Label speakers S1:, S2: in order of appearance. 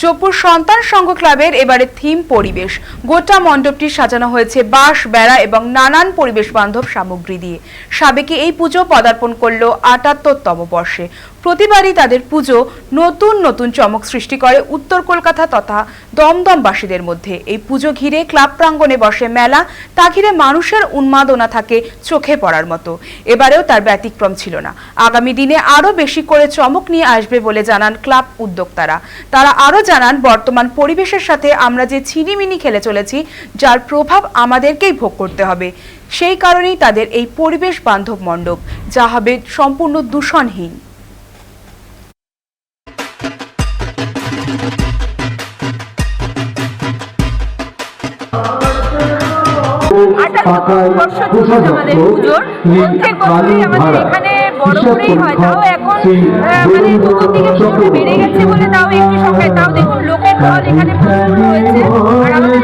S1: জোপুর সন্তান সংঘ ক্লাবের এবারে থিম পরিবেশ। গোটা মণ্ডপটি সাজানো হয়েছে বাঁশ, বেড়া এবং নানান পরিবেশ বান্ধব সামগ্রী দিয়ে। সাবেকে এই পুজো পদার্পণ করল আটাত্তরতম বর্ষে। প্রতিবারই তাদের পুজো নতুন নতুন চমক সৃষ্টি করে উত্তর কলকাতা তথা দমদমবাসীদের মধ্যে। এই পুজো ঘিরে ক্লাব প্রাঙ্গণে বসে মেলা, তা ঘিরে মানুষের উন্মাদনা থাকে চোখে পড়ার মতো। এবারেও তার ব্যতিক্রম ছিল না। আগামী দিনে আরও বেশি করে চমক নিয়ে আসবে বলে জানান ক্লাব উদ্যোক্তারা। তারা আরও জানান, বর্তমান পরিবেশের সাথে আমরা যে ছিনিমিনি খেলে চলেছি, যার প্রভাব আমাদেরকেই ভোগ করতে হবে। সেই কারণেই তাদের এই পরিবেশ বান্ধব মণ্ডপ, যা হবে সম্পূর্ণ দূষণহীন।
S2: আমাদের পুজোর। প্রত্যেক বছরই আমাদের এখানে বড় করেই হয়। তাও এখন মানে চতুর্দিকে পুজোটা বেড়ে গেছে বলে তাও একটু সংখ্যায় তাও দেখুন লোকের ঢল এখানে প্রচুর রয়েছে। আর আমাদের